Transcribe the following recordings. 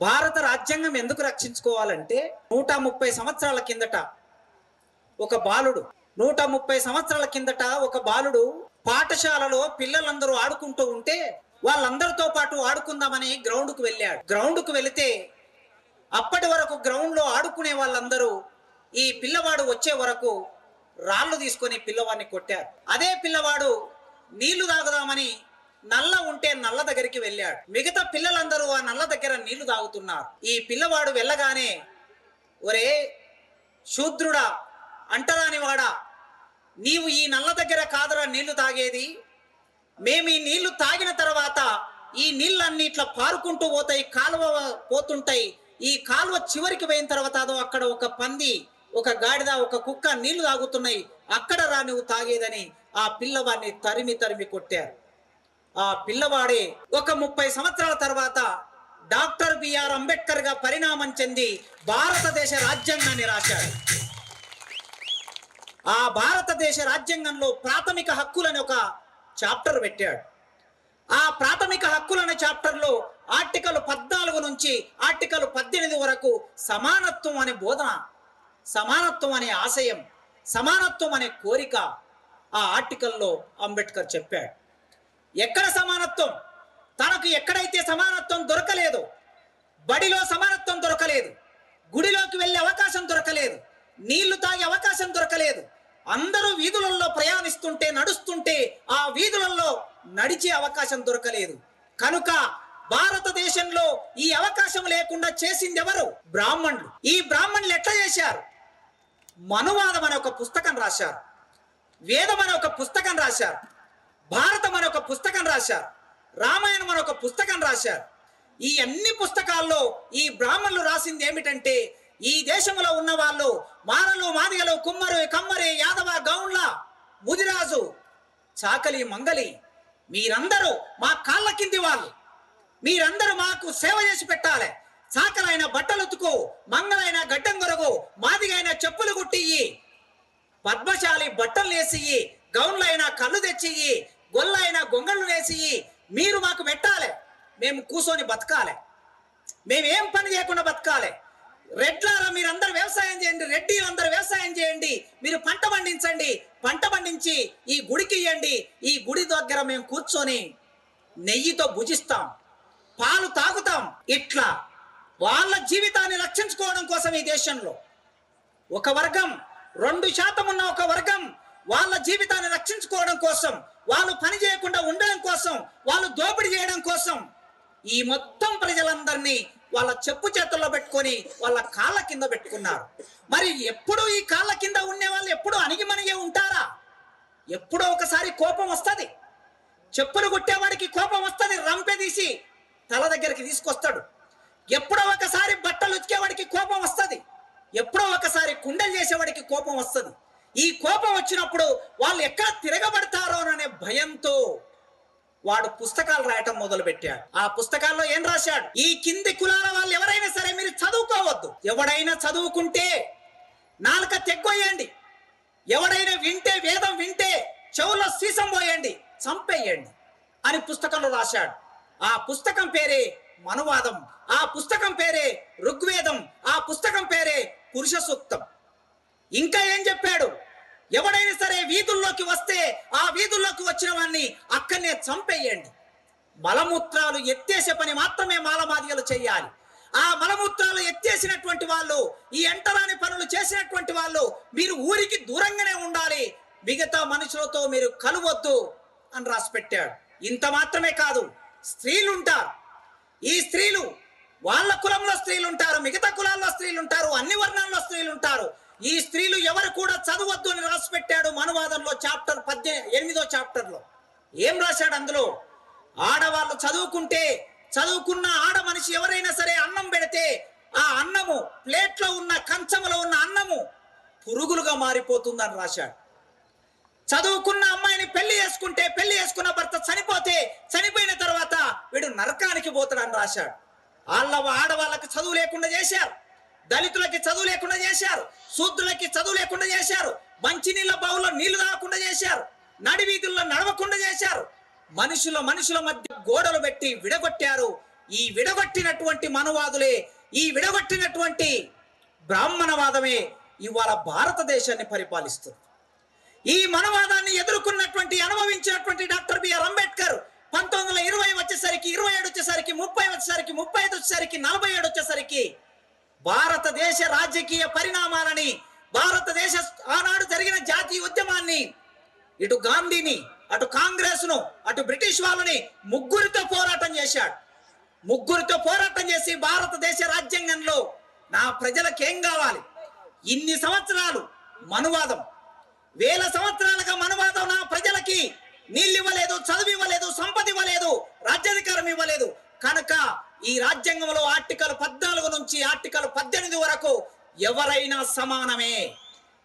భారత రాజ్యాంగం ఎందుకు రక్షించుకోవాలంటే నూట ముప్పై సంవత్సరాల కిందట ఒక బాలుడు నూట ముప్పై సంవత్సరాల కిందట ఒక బాలుడు పాఠశాలలో పిల్లలందరూ ఆడుకుంటూ ఉంటే వాళ్ళందరితో పాటు ఆడుకుందామని గ్రౌండ్కు వెళ్ళాడు. గ్రౌండ్కు వెళితే అప్పటి వరకు గ్రౌండ్లో ఆడుకునే వాళ్ళందరూ ఈ పిల్లవాడు వచ్చే వరకు రాళ్ళు తీసుకొని పిల్లవాడిని కొట్టారు. అదే పిల్లవాడు నీళ్ళు తాగుదామని నల్ల ఉంటే నల్ల దగ్గరికి వెళ్ళాడు. మిగతా పిల్లలందరూ ఆ నల్ల దగ్గర నీళ్ళు తాగుతున్నారు. ఈ పిల్లవాడు వెళ్ళగానే ఒరే శూద్రుడా అంటరానివాడా నీవు ఈ నల్ల దగ్గర కాదురా నీళ్ళు తాగేది? మేము ఈ నీళ్ళు తాగిన తర్వాత ఈ నీళ్ళన్నీ ఇట్లా పారుకుంటూ పోతాయి కాలువ పోతుంటాయి. ఈ కాలువ చివరికి పోయిన తర్వాత అదో అక్కడ ఒక పంది ఒక గాడిద ఒక కుక్క నీళ్ళు తాగుతున్నాయి. అక్కడ రా నువ్వు తాగేదని ఆ పిల్లవాడిని తరిమి తరిమి కొట్టారు. ఆ పిల్లవాడే ఒక ముప్పై సంవత్సరాల తర్వాత డాక్టర్ బిఆర్ అంబేద్కర్గా పరిణామం చెంది భారతదేశ రాజ్యాంగాన్ని రాశాడు. ఆ భారతదేశ రాజ్యాంగంలో ప్రాథమిక హక్కులని ఒక చాప్టర్ పెట్టాడు. ఆ ప్రాథమిక హక్కులనే చాప్టర్లో ఆర్టికల్ పద్నాలుగు నుంచి ఆర్టికల్ పద్దెనిమిది వరకు సమానత్వం అనే బోధన సమానత్వం అనే ఆశయం సమానత్వం అనే కోరిక ఆ ఆర్టికల్లో అంబేద్కర్ చెప్పాడు. ఎక్కడ సమానత్వం? తనకు ఎక్కడైతే సమానత్వం దొరకలేదు బడిలో సమానత్వం దొరకలేదు గుడిలోకి వెళ్ళే అవకాశం దొరకలేదు నీళ్ళు తాగే అవకాశం దొరకలేదు అందరూ వీధులలో ప్రయాణిస్తుంటే నడుస్తుంటే ఆ వీధులలో నడిచే అవకాశం దొరకలేదు. కనుక భారతదేశంలో ఈ అవకాశం లేకుండా చేసింది ఎవరు బ్రాహ్మణులు. ఈ బ్రాహ్మణులు ఎట్లా చేశారు? మనువాదం అనే ఒక పుస్తకం రాశారు. వేదం అనే ఒక పుస్తకం రాశారు. భారతం అనే ఒక పుస్తకం రాశారు. రామాయణం అనే ఒక పుస్తకం రాశారు. ఈ అన్ని పుస్తకాల్లో ఈ బ్రాహ్మణులు రాసింది ఏమిటంటే ఈ దేశంలో ఉన్న వాళ్ళు మారలు మాదిగలు కుమ్మరు కమ్మరి యాదవ గౌండ్ల ముదిరాజు చాకలి మంగలి మీరందరూ మా కాళ్ళ కింది వాళ్ళు. మీరందరూ మాకు సేవ చేసి పెట్టాలి. చాకలైన బట్టలు మంగలైన గడ్డం కొరకు మాదిగైన చెప్పులు కుట్టియి పద్మశాలి బట్టలు వేసియి గౌన్లైన కళ్ళు తెచ్చియి గొల్లైన గొంగళ్ళు వేసి మీరు మాకు పెట్టాలి మేము కూర్చొని బతకాలి. మేమేం పని చేయకుండా బతకాలి. రెడ్లారా మీరందరూ వ్యవసాయం చేయండి. రెడ్డిలందరూ వ్యవసాయం చేయండి. మీరు పంట పండించండి. పంట పండించి ఈ గుడికి ఇవ్వండి ఈ గుడి దగ్గర మేము కూర్చొని నెయ్యితో భుజిస్తాం. పాలు తాగుతాం. ఇట్లా వాళ్ళ జీవితాన్ని రక్షించుకోవడం కోసం ఈ దేశంలో ఒక వర్గం రెండు శాతం ఉన్న ఒక వర్గం వాళ్ళ జీవితాన్ని రక్షించుకోవడం కోసం వాళ్ళు పని చేయకుండా ఉండడం కోసం వాళ్ళు దోపిడీ చేయడం కోసం ఈ మొత్తం ప్రజలందరినీ వాళ్ళ చెప్పు చేతుల్లో పెట్టుకొని వాళ్ళ కాళ్ళ కింద పెట్టుకున్నారు. మరి ఎప్పుడు ఈ కాళ్ళ కింద ఉండే వాళ్ళు ఎప్పుడు అణిగిమణిగే ఉంటారా? ఎప్పుడో ఒకసారి కోపం వస్తుంది. చెప్పులు కొట్టేవాడికి కోపం వస్తుంది రంపె తీసి తల దగ్గరికి తీసుకొస్తాడు. ఎప్పుడో ఒకసారి బట్టలు ఉతికేవాడికి కోపం వస్తుంది. ఎప్పుడో ఒకసారి కుండలు చేసేవాడికి కోపం వస్తుంది. ఈ కోపం వచ్చినప్పుడు వాళ్ళు ఎక్కడ తిరగబడతారో అనే భయంతో వాడు పుస్తకాలు రాయటం మొదలు పెట్టాడు ఆ పుస్తకాల్లో ఏం రాశాడు? ఈ కింది కులాల వాళ్ళు ఎవరైనా సరే మీరు చదువుకోవద్దు. ఎవడైనా చదువుకుంటే నాలుక తెగ్గొయ్యండి. ఎవడైనా వింటే వేదం వింటే చెవులో సీసం పోయండి చంపేయండి అని పుస్తకంలో రాశాడు. ఆ పుస్తకం పేరే మనువాదం. ఆ పుస్తకం పేరే ఋగ్వేదం. ఆ పుస్తకం పేరే పురుష సూక్తం ఇంకా ఏం చెప్పాడు? ఎవడైనా సరే వీధుల్లోకి వస్తే ఆ వీధుల్లోకి వచ్చిన వాడిని అక్కడనే చంపేయండి. మలమూత్రాలు ఎత్తేసే పని మాత్రమే మాలమాదిగలు చేయాలి. ఆ మలమూత్రాలు ఎత్తేసినటువంటి వాళ్ళు ఈ ఎంటరాని పనులు చేసినటువంటి వాళ్ళు మీరు ఊరికి దూరంగానే ఉండాలి. మిగతా మనుషులతో మీరు కలవద్దు అని రాసి పెట్టాడు. ఇంత మాత్రమే కాదు స్త్రీలు ఉంటారు ఈ స్త్రీలు వాళ్ళ కులంలో స్త్రీలు ఉంటారు మిగతా కులాల్లో స్త్రీలు ఉంటారు అన్ని వర్ణాల్లో స్త్రీలు ఉంటారు ఈ స్త్రీలు ఎవరు కూడా చదవద్దు అని రాసి పెట్టాడు మనువాదంలో చాప్టర్ పద్దె ఎనిమిదో చాప్టర్లో. ఏం రాశాడు అందులో? ఆడవాళ్ళు చదువుకుంటే చదువుకున్న ఆడ మనిషి ఎవరైనా సరే అన్నం పెడితే ఆ అన్నము ప్లేట్లో ఉన్న కంచంలో ఉన్న అన్నము పురుగులుగా మారిపోతుందని రాశాడు. చదువుకున్న అమ్మాయిని పెళ్ళి చేసుకుంటే పెళ్ళి చేసుకున్న భర్త చనిపోతే చనిపోయిన తర్వాత వీడు నరకానికి పోతాడని రాశాడు. వాళ్ళ ఆడవాళ్ళకి చదువు లేకుండా చేశారు. దళితులకి చదువు లేకుండా చేశారు శూద్రులకి చదువు లేకుండా చేశారు మంచినీళ్ళ బావుల్లో నీళ్ళు తాగకుండా చేశారు నడివీధుల్లో నడవకుండా చేశారు. మనుషుల మనుషుల మధ్య గోడలు పెట్టి విడగొట్టారు. ఈ విడగొట్టినటువంటి మనువాదులే ఈ విడగొట్టినటువంటి బ్రాహ్మణవాదమే ఇవాళ భారతదేశాన్ని పరిపాలిస్తుంది. ఈ మనవాదాన్ని ఎదుర్కొన్నటువంటి అనుభవించినటువంటి డాక్టర్ బిఆర్ అంబేద్కర్ పంతొమ్మిది వందల ఇరవై వచ్చేసరికి ఇరవై ఏడు వచ్చేసరికి ముప్పై వచ్చేసరికి ముప్పై ఐదు వచ్చేసరికి నలభై ఏడు వచ్చేసరికి భారతదేశ రాజకీయ పరిణామాలని భారతదేశ ఆనాడు జరిగిన జాతీయ ఉద్యమాన్ని ఇటు గాంధీని అటు కాంగ్రెస్ను అటు బ్రిటిష్ వాళ్ళని ముగ్గురితో పోరాటం చేశాడు. ముగ్గురితో పోరాటం చేసి భారతదేశ రాజ్యాంగంలో నా ప్రజలకు ఏం కావాలి? ఇన్ని సంవత్సరాలు మనువాదం. వేల సంవత్సరాలుగా మనువాదం నా ప్రజలకి నీళ్ళు ఇవ్వలేదు చదువు ఇవ్వలేదు సంపద ఇవ్వలేదు రాజ్యాధికారం ఇవ్వలేదు కనుక ఈ రాజ్యాంగంలో ఆర్టికల్ పద్నాలుగు నుంచి ఆర్టికల్ పద్దెనిమిది వరకు ఎవరైనా సమానమే.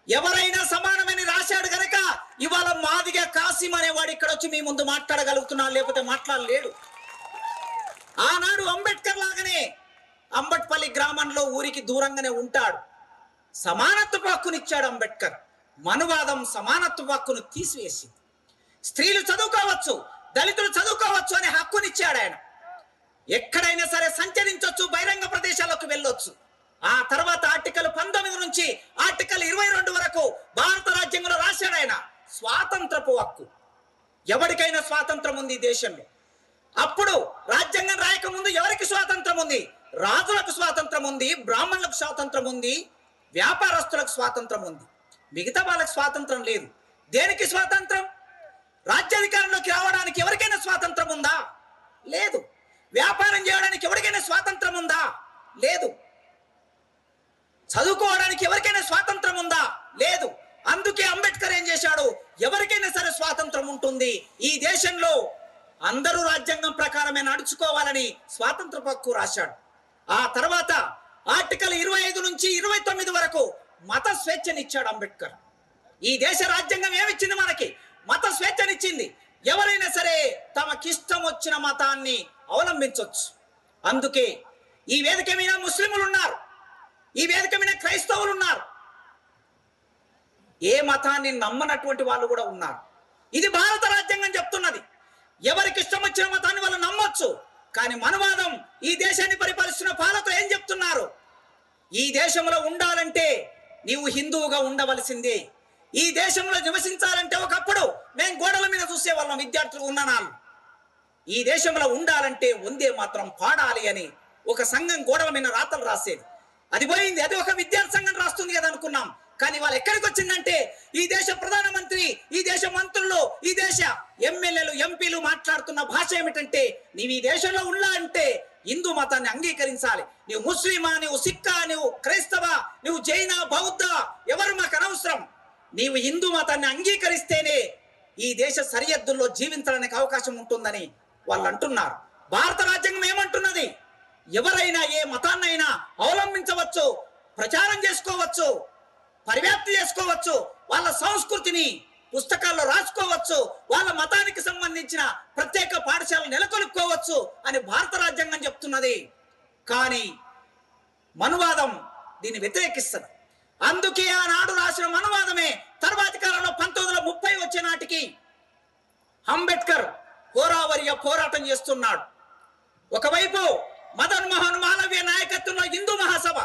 ఎవరైనా సమానమని రాశాడు గనక ఇవాళ మాదిగా కాసిం అనేవాడు ఇక్కడ వచ్చి మీ ముందు మాట్లాడగలుగుతున్నాడు లేకపోతే మాట్లాడలేడు. ఆనాడు అంబేద్కర్ లాగానే అంబట్పల్లి గ్రామంలో ఊరికి దూరంగానే ఉంటాడు. సమానత్వ హక్కునిచ్చాడు అంబేద్కర్. మనువాదం సమానత్వ హక్కును తీసివేసింది. స్త్రీలు చదువుకోవచ్చు దళితులు చదువుకోవచ్చు అనే హక్కునిచ్చాడు ఆయన. ఎక్కడైనా సరే సంచరించవచ్చు బహిరంగ ప్రదేశాలకు వెళ్ళొచ్చు. ఆ తర్వాత ఆర్టికల్ పంతొమ్మిది నుంచి ఆర్టికల్ ఇరవై రెండు వరకు భారత రాజ్యాంగంలో రాశాడు ఆయన స్వాతంత్రపు హక్కు. ఎవరికైనా స్వాతంత్రం ఉంది ఈ దేశంలో. అప్పుడు రాజ్యాంగం రాయకముందు ఎవరికి స్వాతంత్రం ఉంది? రాజులకు స్వాతంత్రం ఉంది బ్రాహ్మణులకు స్వాతంత్రం ఉంది వ్యాపారస్తులకు స్వాతంత్రం ఉంది. మిగతా వాళ్ళకి స్వాతంత్రం లేదు. దేనికి స్వాతంత్రం? రాజ్యాధికారంలోకి రావడానికి ఎవరికైనా స్వాతంత్రం ఉందా లేదు వ్యాపారం చేయడానికి ఎవరికైనా స్వాతంత్రం ఉందా లేదు. చదువుకోవడానికి ఎవరికైనా స్వాతంత్రం ఉందా? లేదు. అందుకే అంబేద్కర్ ఏం చేశాడు? ఎవరికైనా సరే స్వాతంత్రం ఉంటుంది. ఈ దేశంలో అందరూ రాజ్యాంగం ప్రకారమే నడుచుకోవాలని స్వాతంత్ర హక్కు రాశాడు. ఆ తర్వాత ఆర్టికల్ ఇరవై ఐదు నుంచి ఇరవై తొమ్మిది వరకు మత స్వేచ్ఛనిచ్చాడు అంబేద్కర్. ఈ దేశ రాజ్యాంగం ఏమిచ్చింది మనకి? మత స్వేచ్ఛనిచ్చింది. ఎవరైనా సరే తమకిష్టం వచ్చిన మతాన్ని అవలంబించవచ్చు అందుకే ఈ వేదిక మీద ముస్లింలు ఉన్నారు ఈ వేదిక మీద క్రైస్తవులు ఉన్నారు ఏ మతాన్ని నమ్మనటువంటి వాళ్ళు కూడా ఉన్నారు. ఇది భారత రాజ్యాంగం చెప్తున్నది. ఎవరికి ఇష్టం వచ్చిన మతాన్ని వాళ్ళు నమ్మొచ్చు. కానీ మనవాదం ఈ దేశాన్ని పరిపాలిస్తున్న పాలకులు ఏం చెప్తున్నారు? ఈ దేశంలో ఉండాలంటే నీవు హిందువుగా ఉండవలసిందే. ఈ దేశంలో నివసించాలంటే ఒకప్పుడు మేము గోడల మీద చూసే వాళ్ళం విద్యార్థులు ఉన్న ఈ దేశంలో ఉండాలంటే ఉందే మాత్రం పాడాలి అని ఒక సంఘం గోడల మీద రాతలు రాసేది. అది పోయింది. అది ఒక విద్యార్థి సంఘం రాస్తుంది కదా అనుకున్నాం. కానీ వాళ్ళు ఎక్కడికి వచ్చిందంటే ఈ దేశ ప్రధానమంత్రి ఈ దేశ మంత్రులు ఈ దేశ ఎమ్మెల్యేలు ఎంపీలు మాట్లాడుతున్న భాష ఏమిటంటే నీవు ఈ దేశంలో ఉన్నా అంటే హిందూ మతాన్ని అంగీకరించాలి. నీవు ముస్లిమా నువ్వు సిక్కా నువ్వు క్రైస్తవ నువ్వు జైన బౌద్ధ ఎవరు మాకు అనవసరం. నీవు హిందూ మతాన్ని అంగీకరిస్తేనే ఈ దేశ సరిహద్దుల్లో జీవించడానికి అవకాశం ఉంటుందని వాళ్ళు అంటున్నారు. భారత రాజ్యాంగం ఏమంటున్నది? ఎవరైనా ఏ మతాన్నైనా అవలంబించవచ్చు ప్రచారం చేసుకోవచ్చు పరివ్యాప్తి చేసుకోవచ్చు వాళ్ళ సంస్కృతిని పుస్తకాల్లో రాసుకోవచ్చు వాళ్ళ మతానికి సంబంధించిన ప్రత్యేక పాఠశాలను నెలకొల్పుకోవచ్చు అని భారత రాజ్యాంగం చెప్తున్నది. కానీ మనువాదం దీన్ని వ్యతిరేకిస్తుంది. అందుకే ఆనాడు రాసిన మనువాదమే తర్వాతి కాలంలో పంతొమ్మిది వందల ముప్పై వచ్చే నాటికి అంబేద్కర్ హోరావర్య పోరాటం చేస్తున్నాడు. ఒకవైపు మదన్ మోహన్ మాలవ్య నాయకత్వంలో హిందూ మహాసభ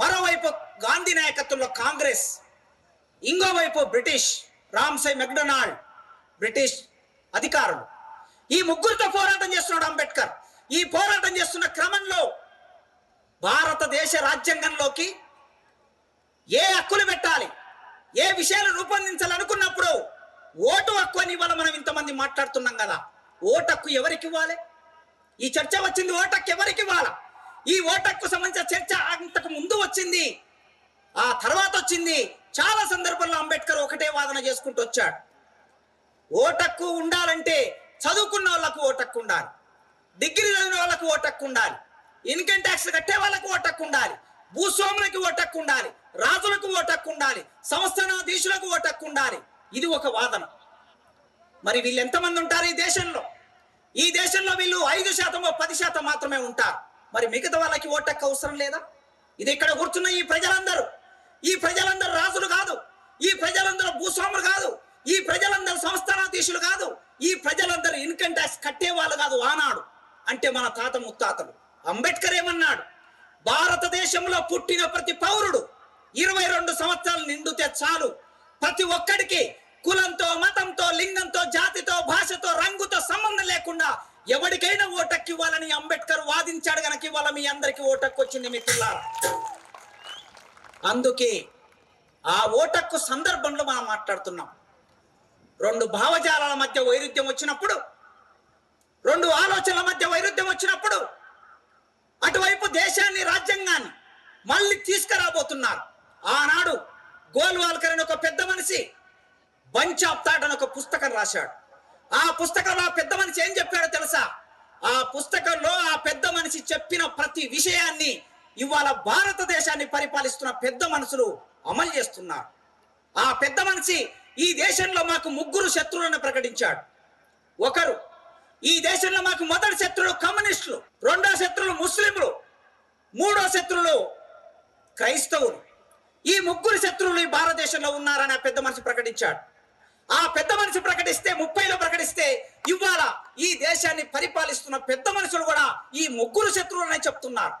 మరోవైపు గాంధీ నాయకత్వంలో కాంగ్రెస్ ఇంకోవైపు బ్రిటిష్ రామ్సై మెక్డొనాల్డ్ బ్రిటిష్ అధికారులు. ఈ ముగ్గురితో పోరాటం చేస్తున్నాడు అంబేద్కర్. ఈ పోరాటం చేస్తున్న క్రమంలో భారతదేశ రాజ్యాంగంలోకి ఏ హక్కులు పెట్టాలి ఏ విషయాలు రూపొందించాలనుకున్నప్పుడు ఓటు హక్కు అని ఇవాళ మనం ఇంతమంది మాట్లాడుతున్నాం కదా. ఓటు హక్కు ఎవరికి ఇవ్వాలి? ఈ చర్చ వచ్చింది ఓటక్ ఎవరికి ఇవ్వాల? ఈ ఓటక్కు సంబంధించిన చర్చ అంతకు ముందు వచ్చింది ఆ తర్వాత వచ్చింది. చాలా సందర్భాల్లో అంబేద్కర్ ఒకటే వాదన చేసుకుంటూ వచ్చాడు. ఓటక్కు ఉండాలంటే చదువుకున్న వాళ్ళకు ఓటక్కు ఉండాలి డిగ్రీ చదివిన వాళ్ళకు ఓటక్కు ఉండాలి ఇన్కమ్ ట్యాక్స్ కట్టే వాళ్ళకు ఓటక్కు ఉండాలి భూస్వాములకు ఓటక్కు ఉండాలి రాజులకు ఓటక్కు ఉండాలి సంస్థానాధీశులకు ఓటక్కు ఉండాలి. ఇది ఒక వాదన. మరి వీళ్ళు ఎంతమంది ఉంటారు ఈ దేశంలో? ఈ దేశంలో వీళ్ళు ఐదు శాతం పది శాతం మాత్రమే ఉంటారు. మరి మిగతా వాళ్ళకి ఓటక్కు అవసరం లేదా? ఇది ఇక్కడ కూర్చున్న ఈ ప్రజలందరూ. ఈ ప్రజలందరూ రాజులు కాదు. ఈ ప్రజలందరూ భూస్వాములు కాదు. ఈ ప్రజలందరూ సంస్థానాధీశులు కాదు. ఈ ప్రజలందరూ ఇన్కమ్ ట్యాక్స్ కట్టే వాళ్ళు కాదు ఆనాడు. అంటే మన తాత ముత్తాతలు. అంబేద్కర్ ఏమన్నాడు? భారతదేశంలో పుట్టిన ప్రతి పౌరుడు ఇరవై రెండు సంవత్సరాలు నిండితే చాలు. ప్రతి ఒక్కడికి కులంతో మతంతో లింగంతో జాతితో భాషతో రంగుతో సంబంధం లేకుండా ఎవరికైనా ఓటక్కి ఇవ్వాలని అంబేద్కర్ వాదించాడు కనుక ఇవాళ మీ అందరికీ ఓటక్కు వచ్చింది మిత్రులారా అందుకే ఆ ఓటక్కు సందర్భంలో మనం మాట్లాడుతున్నాం. రెండు భావజాలాల మధ్య వైరుధ్యం వచ్చినప్పుడు రెండు ఆలోచనల మధ్య వైరుధ్యం వచ్చినప్పుడు అటువైపు దేశాన్ని రాజ్యాంగాన్ని మళ్ళీ తీసుకురాబోతున్నారు. ఆనాడు గోల్వాల్కర్ అని ఒక పెద్ద మనిషి బంచ్ ఆఫ్ థాట్ అని ఒక పుస్తకం రాశాడు. ఆ పుస్తకంలో ఆ పెద్ద మనిషి ఏం చెప్పాడో తెలుసా? ఆ పుస్తకంలో ఆ పెద్ద మనిషి చెప్పిన ప్రతి విషయాన్ని ఇవాళ భారతదేశాన్ని పరిపాలిస్తున్న పెద్ద మనుషులు అమలు చేస్తున్నారు. ఆ పెద్ద మనిషి ఈ దేశంలో మాకు ముగ్గురు శత్రువులను ప్రకటించాడు. ఒకరు ఈ దేశంలో మాకు మొదటి శత్రువులు కమ్యూనిస్టులు రెండో శత్రువులు ముస్లింలు మూడో శత్రువులు క్రైస్తవులు. ఈ ముగ్గురు శత్రువులు ఈ భారతదేశంలో ఉన్నారని ఆ పెద్ద మనిషి ప్రకటించాడు. ఆ పెద్ద మనిషి ప్రకటిస్తే ముప్పైలో ప్రకటిస్తే ఇవాళ ఈ దేశాన్ని పరిపాలిస్తున్న పెద్ద మనుషులు కూడా ఈ ముగ్గురు శత్రువులనే చెప్తున్నారు.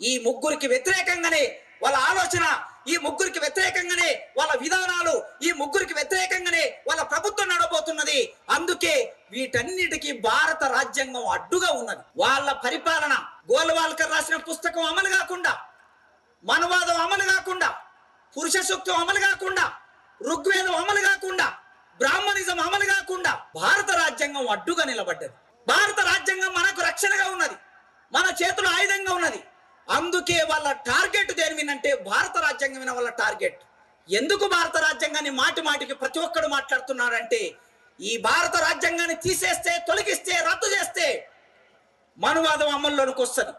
ఈ ముగ్గురికి వ్యతిరేకంగానే వాళ్ళ ఆలోచన ఈ ముగ్గురికి వ్యతిరేకంగానే వాళ్ళ విధానాలు ఈ ముగ్గురికి వ్యతిరేకంగానే వాళ్ళ ప్రభుత్వం నడబోతున్నది. అందుకే వీటన్నిటికీ భారత రాజ్యాంగం అడ్డుగా ఉన్నది. వాళ్ళ పరిపాలన గోల్వాల్కర్ రాసిన పుస్తకం అమలు కాకుండా మనవాదం అమలు కాకుండా పురుష సూక్తం అమలు కాకుండా ఋగ్వేదం అమలు కాకుండా బ్రాహ్మణిజం అమలు కాకుండా భారత రాజ్యాంగం అడ్డుగా నిలబడ్డది. భారత రాజ్యాంగం మనకు రక్షణగా ఉన్నది. మన చేతులు ఆయుధంగా ఉన్నది. అందుకే వాళ్ళ టార్గెట్ దేనివినంటే భారత రాజ్యాంగం వాళ్ళ టార్గెట్. ఎందుకు భారత రాజ్యాంగాన్ని మాటి మాటికి ప్రతి ఒక్కడు మాట్లాడుతున్నారంటే ఈ భారత రాజ్యాంగాన్ని తీసేస్తే తొలగిస్తే రద్దు చేస్తే మనువాదం అమల్లోనికి వస్తుంది.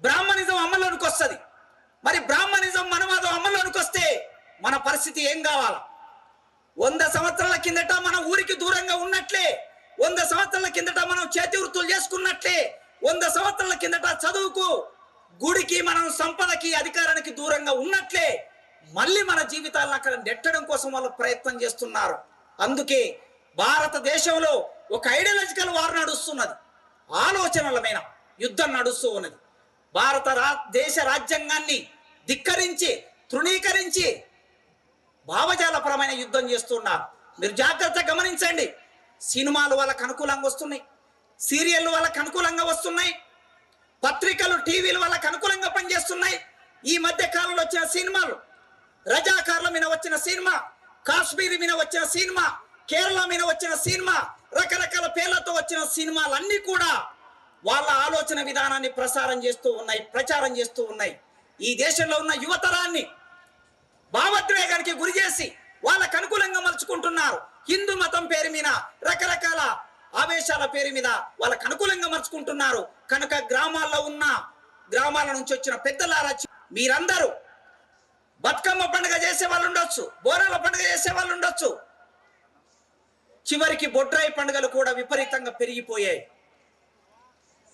బ్రాహ్మణిజం అమల్లోనికి వస్తుంది. మరి బ్రాహ్మణిజం మనవాదం అమల్లోనికి వస్తే మన పరిస్థితి ఏం కావాలా? వంద సంవత్సరాల కిందట మన ఊరికి దూరంగా ఉన్నట్లే వంద సంవత్సరాల కిందట మనం చేతి వృత్తులు చేసుకున్నట్లే వంద సంవత్సరాల కిందట చదువుకు గుడికి మనం సంపదకి అధికారానికి దూరంగా ఉన్నట్లే మళ్ళీ మన జీవితాలను అక్కడ నెట్టడం కోసం వాళ్ళు ప్రయత్నం చేస్తున్నారు. అందుకే భారతదేశంలో ఒక ఐడియాలజికల్ వార్ నడుస్తున్నది. ఆలోచనల మీద యుద్ధం నడుస్తూ ఉన్నది. భారత రా దేశ రాజ్యాంగాన్ని ధిక్కరించి తృణీకరించి భావజాలపరమైన యుద్ధం చేస్తున్నారు. మీరు జాగ్రత్త గమనించండి. సినిమాలు వాళ్ళకు అనుకూలంగా వస్తున్నాయి. సీరియళ్ళు వాళ్ళకు అనుకూలంగా వస్తున్నాయి. పత్రికలు టీవీలు వాళ్ళకు అనుకూలంగా పనిచేస్తున్నాయి. ఈ మధ్య కాలంలో వచ్చిన సినిమాలు రజాకారుల మీద వచ్చిన సినిమా కాశ్మీర్ మీద వచ్చిన సినిమా కేరళ మీద వచ్చిన సినిమా రకరకాల పేర్లతో వచ్చిన సినిమాలన్నీ కూడా వాళ్ళ ఆలోచన విధానాన్ని ప్రసారం చేస్తూ ఉన్నాయి ప్రచారం చేస్తూ ఉన్నాయి. ఈ దేశంలో ఉన్న యువతరాన్ని భావోద్వేగానికి గురి చేసి వాళ్ళకు అనుకూలంగా మలుచుకుంటున్నారు. హిందూ మతం పేరు మీద రకరకాల ఆవేశాల పేరు మీద వాళ్ళకు అనుకూలంగా మలుచుకుంటున్నారు. కనుక గ్రామాల్లో ఉన్న గ్రామాల నుంచి వచ్చిన పెద్దలారా మీరందరూ బతుకమ్మ పండుగ చేసే వాళ్ళు ఉండొచ్చు బోనాల పండుగ చేసే వాళ్ళు ఉండొచ్చు. చివరికి బొడ్రాయి పండుగలు కూడా విపరీతంగా పెరిగిపోయాయి.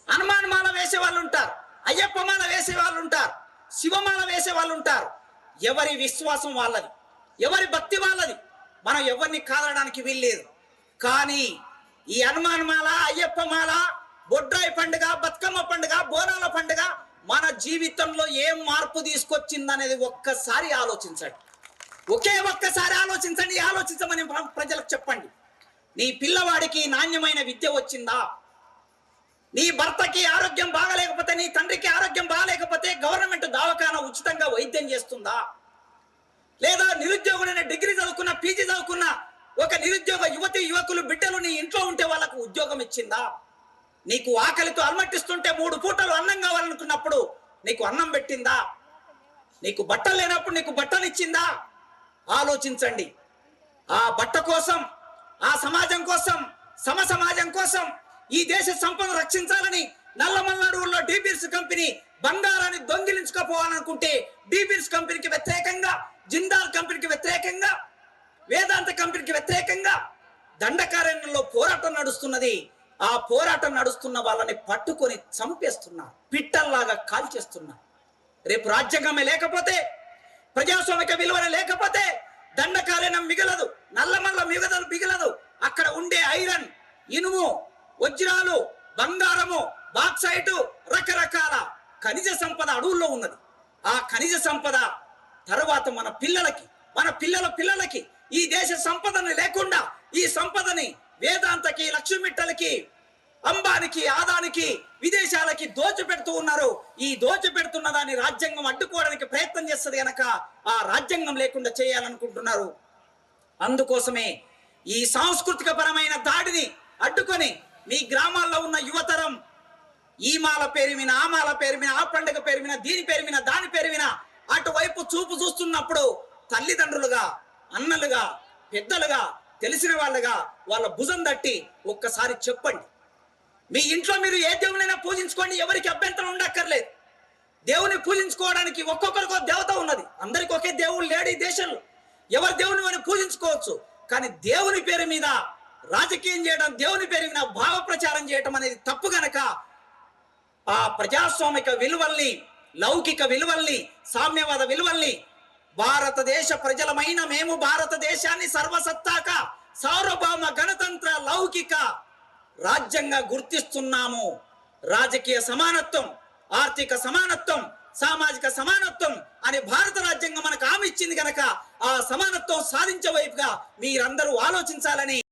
హనుమాన్ మాల వేసే వాళ్ళు ఉంటారు అయ్యప్ప మాల వేసే వాళ్ళు ఉంటారు శివమాల వేసే వాళ్ళు ఉంటారు. ఎవరి విశ్వాసం వాళ్ళది? ఎవరి భక్తి వాళ్ళది? మనం ఎవరిని కాదడానికి వీల్లేదు. కానీ ఈ హనుమాన్మాల అయ్యప్పమాల అయ్యప్ప మాల బొడ్రాయి పండుగ బతుకమ్మ పండుగ బోనాల పండుగ మన జీవితంలో ఏం మార్పు తీసుకొచ్చిందనేది ఒక్కసారి ఆలోచించండి. ఒకే ఒక్కసారి ఆలోచించండి ఆలోచించమని ప్రజలకు చెప్పండి. నీ పిల్లవాడికి నాణ్యమైన విద్య వచ్చిందా? నీ భర్తకి ఆరోగ్యం బాగలేకపోతే నీ తండ్రికి ఆరోగ్యం బాగలేకపోతే గవర్నమెంట్ దవాఖాన ఉచితంగా వైద్యం చేస్తుందా? లేదా నిరుద్యోగుడైన డిగ్రీ చదువుకున్న పీజీ చదువుకున్న ఒక నిరుద్యోగ యువతి యువకులు బిడ్డలు నీ ఇంట్లో ఉంటే వాళ్ళకు ఉద్యోగం ఇచ్చిందా? నీకు ఆకలితో అలమట్టిస్తుంటే మూడు పూటలు అన్నం కావాలనుకున్నప్పుడు నీకు అన్నం పెట్టిందా? నీకు బట్టలు లేనప్పుడు నీకు బట్టలు ఇచ్చిందా? ఆలోచించండి. ఆ బట్ట కోసం ఆ సమాజం కోసం సమ సమాజం కోసం ఈ దేశ సంపద రక్షించాలని నల్లమల్నాడులో ఊళ్ళో డీబీర్స్ కంపెనీ బంగారాన్ని దొంగిలించుకోపోవాలనుకుంటే డీబీర్స్ కంపెనీకి వ్యతిరేకంగా జిందాల్ కంపెనీకి వ్యతిరేకంగా వేదాంత కంపెనీకి వ్యతిరేకంగా దండకారణ్యంలో పోరాటం నడుస్తున్నది. ఆ పోరాటం నడుస్తున్న వాళ్ళని పట్టుకొని చంపేస్తున్నారు. పిట్టల్లాగా కాల్చేస్తున్నారు. రేపు రాజ్యాంగమే లేకపోతే ప్రజాస్వామిక విలువన లేకపోతే దండకారణ్యం మిగలదు నల్లమల్ల మిగదలు మిగలదు. అక్కడ ఉండే ఐరన్ ఇనుము వజ్రాలు బంగారము బాక్సైటు రకరకాల ఖనిజ సంపద అడవుల్లో ఉన్నది. ఆ ఖనిజ సంపద తర్వాత మన పిల్లలకి మన పిల్లల పిల్లలకి ఈ దేశ సంపదని లేకుండా ఈ సంపదని వేదాంతకి లక్ష్మీమిట్టలకి అంబానికి ఆదానికి విదేశాలకి దోచిపెడుతూ ఉన్నారు. ఈ దోచిపెడుతున్న దాన్ని రాజ్యాంగం అడ్డుకోవడానికి ప్రయత్నం చేస్తుంది గనక ఆ రాజ్యాంగం లేకుండా చేయాలనుకుంటున్నారు. అందుకోసమే ఈ సాంస్కృతిక పరమైన దాడిని అడ్డుకొని మీ గ్రామాల్లో ఉన్న యువతరం ఈ మాల పేరుమిన ఆ మాల పేరు ఆ పండుగ పేరుమిన దీని పేరు దాని పేరు అటువైపు చూపు చూస్తున్నప్పుడు తల్లిదండ్రులుగా అన్నలుగా పెద్దలుగా తెలిసిన వాళ్ళుగా వాళ్ళ భుజం తట్టి ఒక్కసారి చెప్పండి. మీ ఇంట్లో మీరు ఏ దేవునైనా పూజించుకోండి ఎవరికి అభ్యంతరం ఉండక్కర్లేదు. దేవుని పూజించుకోవడానికి ఒక్కొక్కరికి ఒక దేవత ఉన్నది. అందరికి ఒకే దేవుడు లేడు ఈ దేశంలో. ఎవరి దేవుని మనం పూజించుకోవచ్చు? కానీ దేవుని పేరు మీద రాజకీయం చేయడం దేవుని పేరు మీద భావ ప్రచారం చేయడం అనేది తప్పు గనక ఆ ప్రజాస్వామిక విలువల్ని లౌకిక విలువల్ని సామ్యవాద విలువల్ని భారతదేశ ప్రజలమైన మేము భారతదేశాన్ని సర్వసత్తాక సార్వభౌమ గణతంత్ర లౌకిక రాజ్యంగా గుర్తిస్తున్నాము. రాజకీయ సమానత్వం ఆర్థిక సమానత్వం సామాజిక సమానత్వం అని భారత రాజ్యాంగం మనకు హామీ ఇచ్చింది కనుక ఆ సమానత్వం సాధించే వైపుగా మీరందరూ ఆలోచించాలని